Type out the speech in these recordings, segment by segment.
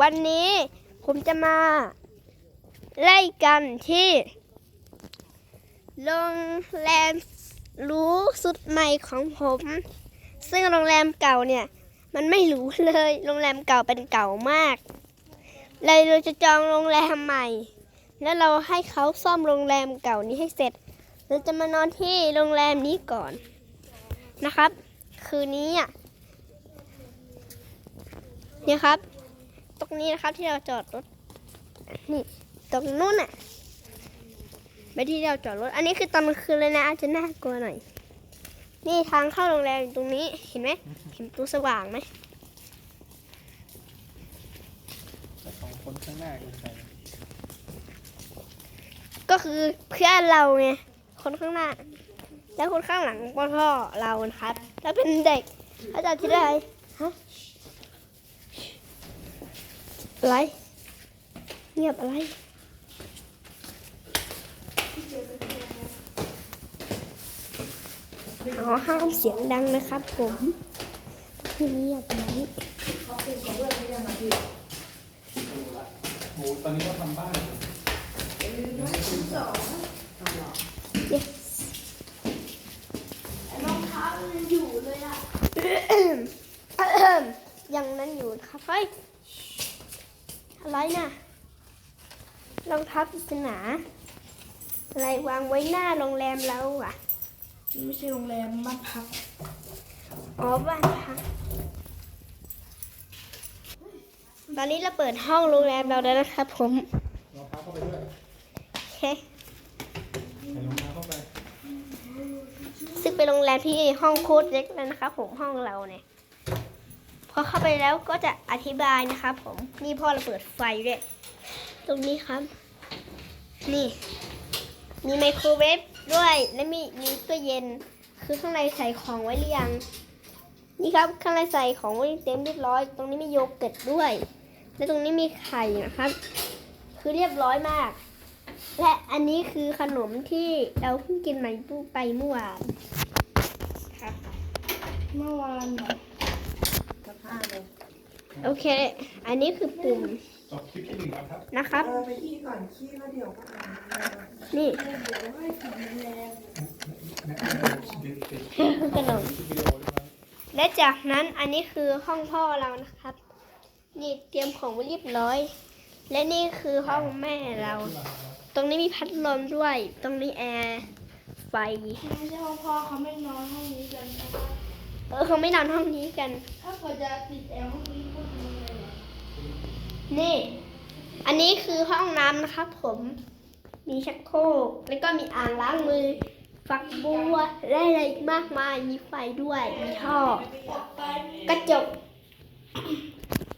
วันนี้ผมจะมาไล่กันที่โรงแรมรู้สุดใหม่ของผม ซึ่งโรงแรมเก่าเนี่ย มันไม่หรูเลยโรงแรมเก่าเป็นเก่ามากเลยเราจะจองโรงแรมใหม่ แล้วเราให้เขาซ่อมโรงแรมเก่านี้ให้เสร็จเราจะมานอนที่โรงแรมนี้ก่อนนะครับ คืนนี้อะเนี่ยครับ ตรงนี้นะครับที่เราจอดรถนี่ตรงนู้นน่ะไปที่เราจอดรถ อันนี้คือตอนกลางคืนเลยนะอาจจะน่ากลัวหน่อย นี่ทางเข้าโรงแรมอยู่ตรงนี้เห็นไหมเห็นตัวสว่างไหมแต่สองคนข้างหน้าคือใครก็คือเพื่อนเราไงคนข้างหน้า แล้วคนข้างหลังก็พ่อเรานะครับ แล้วเป็นเด็กอาจารย์คิดอะไรฮะ อะไร เงียบอะไรอ๋อห้ามเสียงดังนะครับผมเงียบไว้โอ้ตอนนี้ก็ทำบ้าน yes รองเท้ายังอยู่เลยล่ะ ยังนั้นอยู่นะครับเฮ้ย อะไรน่ะรองเท้าปริศนาอะไรวางไว้หน้าโรงแรมเราอะ ไม่ใช่โรงแรมบ้านพัก อ๋อบ้านพัก ตอนนี้เราเปิดห้องโรงแรมเราแล้วนะครับผมรองเท้าเข้าไปด้วยโอเคใส่รองเท้าเข้าไปซึ่งเป็นโรงแรมที่ห้องโคตรเล็กเลยนะครับผมห้องเราเนี่ย พอเข้าไปแล้วก็จะอธิบายนะครับผมนี่พ่อเราเปิดไฟด้วยตรงนี้ครับ นี่ มีไมโครเวฟด้วยและมีมีตู้เย็น คือข้างในใส่ของไว้หรือยังนี่ครับข้างในใส่ของไว้เต็มเรียบร้อย ตรงนี้มีโยเกิร์ตด้วย และตรงนี้มีไข่นะครับ คือเรียบร้อยมาก และอันนี้คือขนมที่เราเพิ่งกินใหม่ไปเมื่อวานครับ เมื่อวานเหรอ สักห้าเลยโอเค อันนี้คือปุ่มจบคลิปที่หนึ่งก่อนครับนะครับ เออไปขี้ก่อนขี้แล้วเดี๋ยวก็อ่านนี่เดี๋ยวให้ถึงโรงแรมแนะนำติดติดขนมวิดีโอด้วยนะและจากนั้นอันนี้คือห้องพ่อเรานะครับ นี่เตรียมของไว้เรียบร้อย และนี่คือห้องแม่เรา ตรงนี้มีพัดลมด้วย ตรงนี้แอร์ไฟ ไม่ใช่ห้องพ่อเขาไม่นอนห้องนี้กันเพราะว่า เออเขาไม่นอนห้องนี้กัน ถ้าเกิดจะติดแอร์ห้องนี้ก็ทำไงล่ะนี่ อันนี้คือห้องน้ำนะครับผม มีชักโครกแล้วก็มีอ่างล้างมือ ฝักบัวและอะไรอีกมากมาย มีไฟด้วย มีท่อ กระจก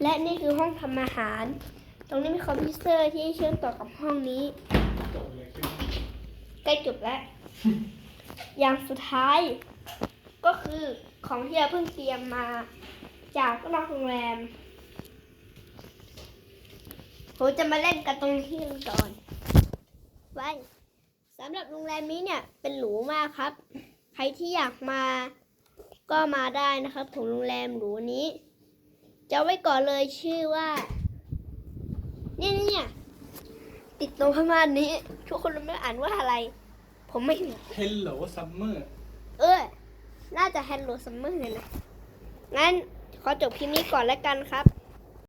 และนี่คือห้องทำอาหาร ตรงนี้มีคอมพิวเตอร์ที่เชื่อมต่อกับห้องนี้จบเลยขึ้นใกล้จบแล้ว อย่างสุดท้ายก็คือ ของที่เราเพิ่งเตรียมมาจากนอกโรงแรมผมจะมาเล่นกันตรงที่ก่อนไว้สำหรับโรงแรมนี้เนี่ยเป็นหรูมากครับ ใครที่อยากมาก็มาได้นะครับผมโรงแรมหรูนี้ จะเอาไว้ก่อนเลยชื่อว่า เนี่ยเนี่ยเนี่ยติดตรงข้างหน้านี้ ทุกคนรู้ไหม่อ่านว่าอะไร ผมไม่รู้เฮลโลซัมเน่าจะ Hello Summer เลยนะงั้นขอจบคลิปนี้ก่อนแล้วกันครับ